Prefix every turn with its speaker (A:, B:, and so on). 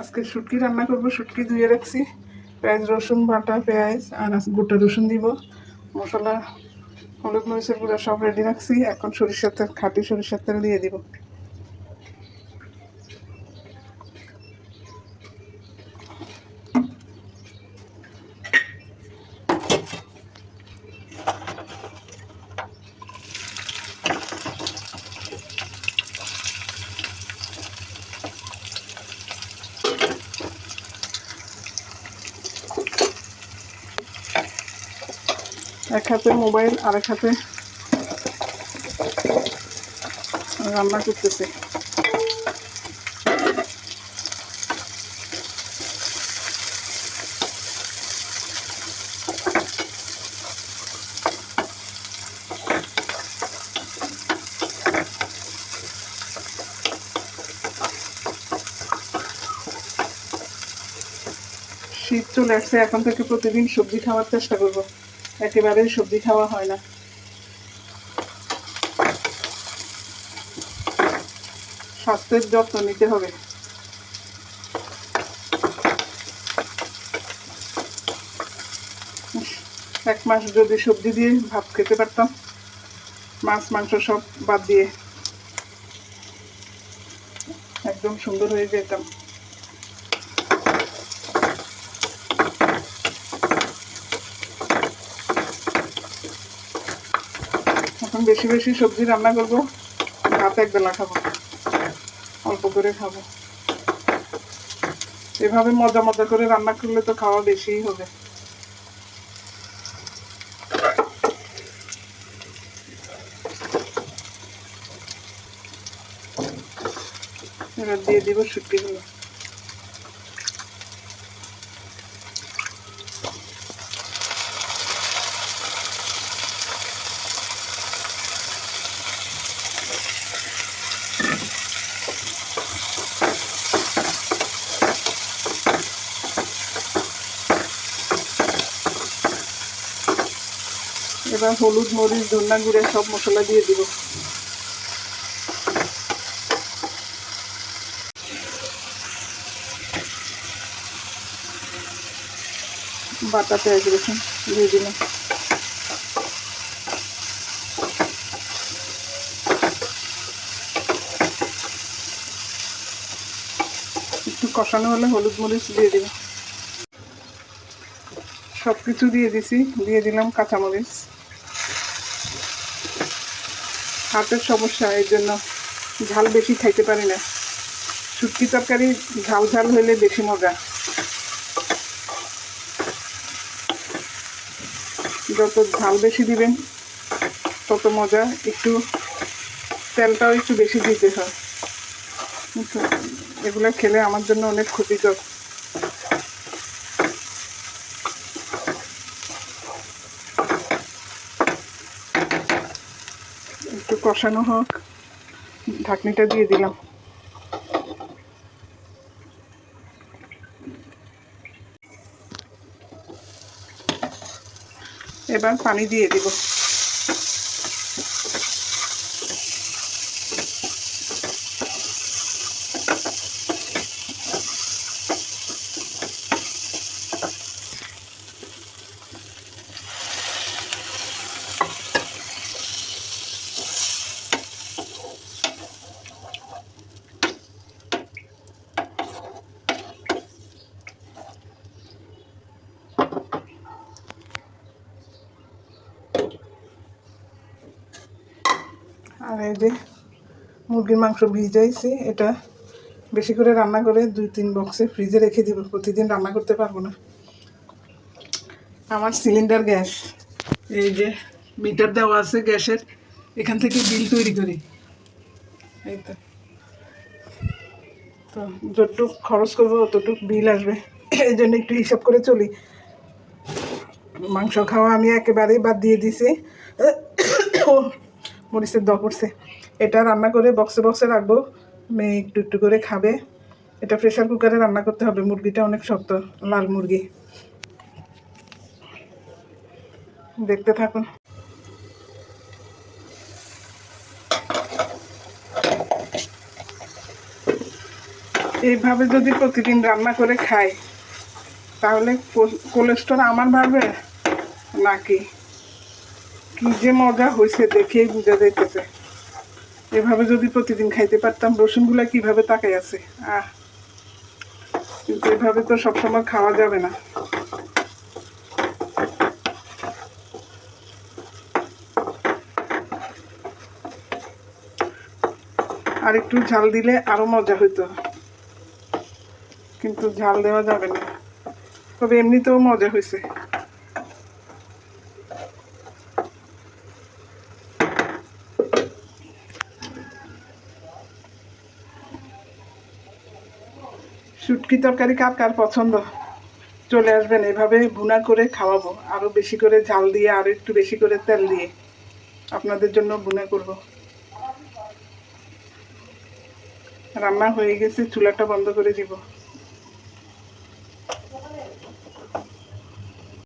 A: আজকে শুটকি রান্না করব, শুটকি ধুয়ে রাখছি। পেঁয়াজ, রসুন, বাটা, পেঁয়াজ, আর গোটা রসুন দিব। মশলা, হলুদ মরিচের গুঁড়া সব রেডি রাখছি। এখন সরিষার তেল, খাঁটি সরিষার তেল দিয়ে দিব। এক হাতে মোবাইল আর এক হাতে রান্না করতেছে। শীত চলে আসছে, এখন থেকে প্রতিদিন সবজি খাওয়ার চেষ্টা করব। একেবারেই সবজি খাওয়া হয় না। স্বাস্থ্যের যত্ন নিতে হবে। এক মাস যদি সবজি দিয়ে ভাত খেতে পারতাম, মাছ, মাংস সব বাদ দিয়ে একদম সুন্দর হয়ে যেতাম। বেশি বেশি সবজি রান্না করব। ভাত এক বেলা খাব। অল্প করে খাব। এভাবে মজা মজা করে রান্না করলে তো খাওয়া বেশিই হবে। এবার দিয়ে দিব শুটকিগুলো এবার হলুদ, মরিচ ধন্যা গুঁড়ে, সব মশলা দিয়ে দিব। বাটা পেঁয়াজ দিয়ে দিলাম। একটু কষানো হলে হলুদ, মরিচ দিয়ে দিলাম। সব কিছু দিয়ে দিছি, দিয়ে দিলাম কাঁচামরিচ। হাতের সমস্যা, এর জন্য ঝাল বেশি খাইতে পারি না। শুটকি তরকারি ঝাল ঝাল হইলে বেশি মজা। যত ঝাল বেশি দিবেন, তত মজা। একটু তেলটাও একটু বেশি দিতে হয়। এগুলো খেলে আমার জন্য অনেক ক্ষতিকর একটু কষানো হোক ঢাকনিটা দিয়ে দিলাম। এবার পানি দিয়ে দিব। এই যে মুরগির মাংস ভিজাইছি এটা বেশি করে রান্না করে দুই তিন বক্সে ফ্রিজে রেখে দিব, প্রতিদিন রান্না করতে পারব না। আমার সিলিন্ডার গ্যাস, এই যে মিটার দেওয়া আছে গ্যাসের, এখান থেকে বিল তৈরি করি। এই তো। তো যতটুক খরচ করব ততটুক বিল আসবে, এই জন্য একটু হিসাব করে চলি। মাংস খাওয়া আমি একেবারেই বাদ দিয়ে দিছি। মরিচের দ করছে। এটা রান্না করে বক্সে বক্সে রাখব। মেয়ে একটু একটু করে খাবে। এটা প্রেশার কুকারে রান্না করতে হবে। মুরগিটা অনেক শক্ত, লাল মুরগি। দেখতে থাকুন। এইভাবে যদি প্রতিদিন রান্না করে খাই, তাহলে কোলেস্ট্রল আমার বাড়বে নাকি? কি যে মজা হয়েছে দেখেই বুঝা যাইতেছে। এভাবে যদি প্রতিদিন খাইতে পারতাম, রসুনগুলা কীভাবে তাকাই আছে? আহ! কিন্তু এভাবে তো সবসময় খাওয়া যাবে না। আর একটু ঝাল দিলে আরও মজা হইতো। কিন্তু ঝাল দেওয়া যাবে না। তবে এমনিতেও মজা হয়েছে শুটকি তরকারি কার কার পছন্দ? চলে আসবেন এভাবে ভুনা করে খাওয়াবো। আরও বেশি করে ঝাল দিয়ে আরও একটু বেশি করে তেল দিয়ে আপনাদের জন্য ভুনা করব। রান্না হয়ে গেছে, চুলাটা বন্ধ করে দিব।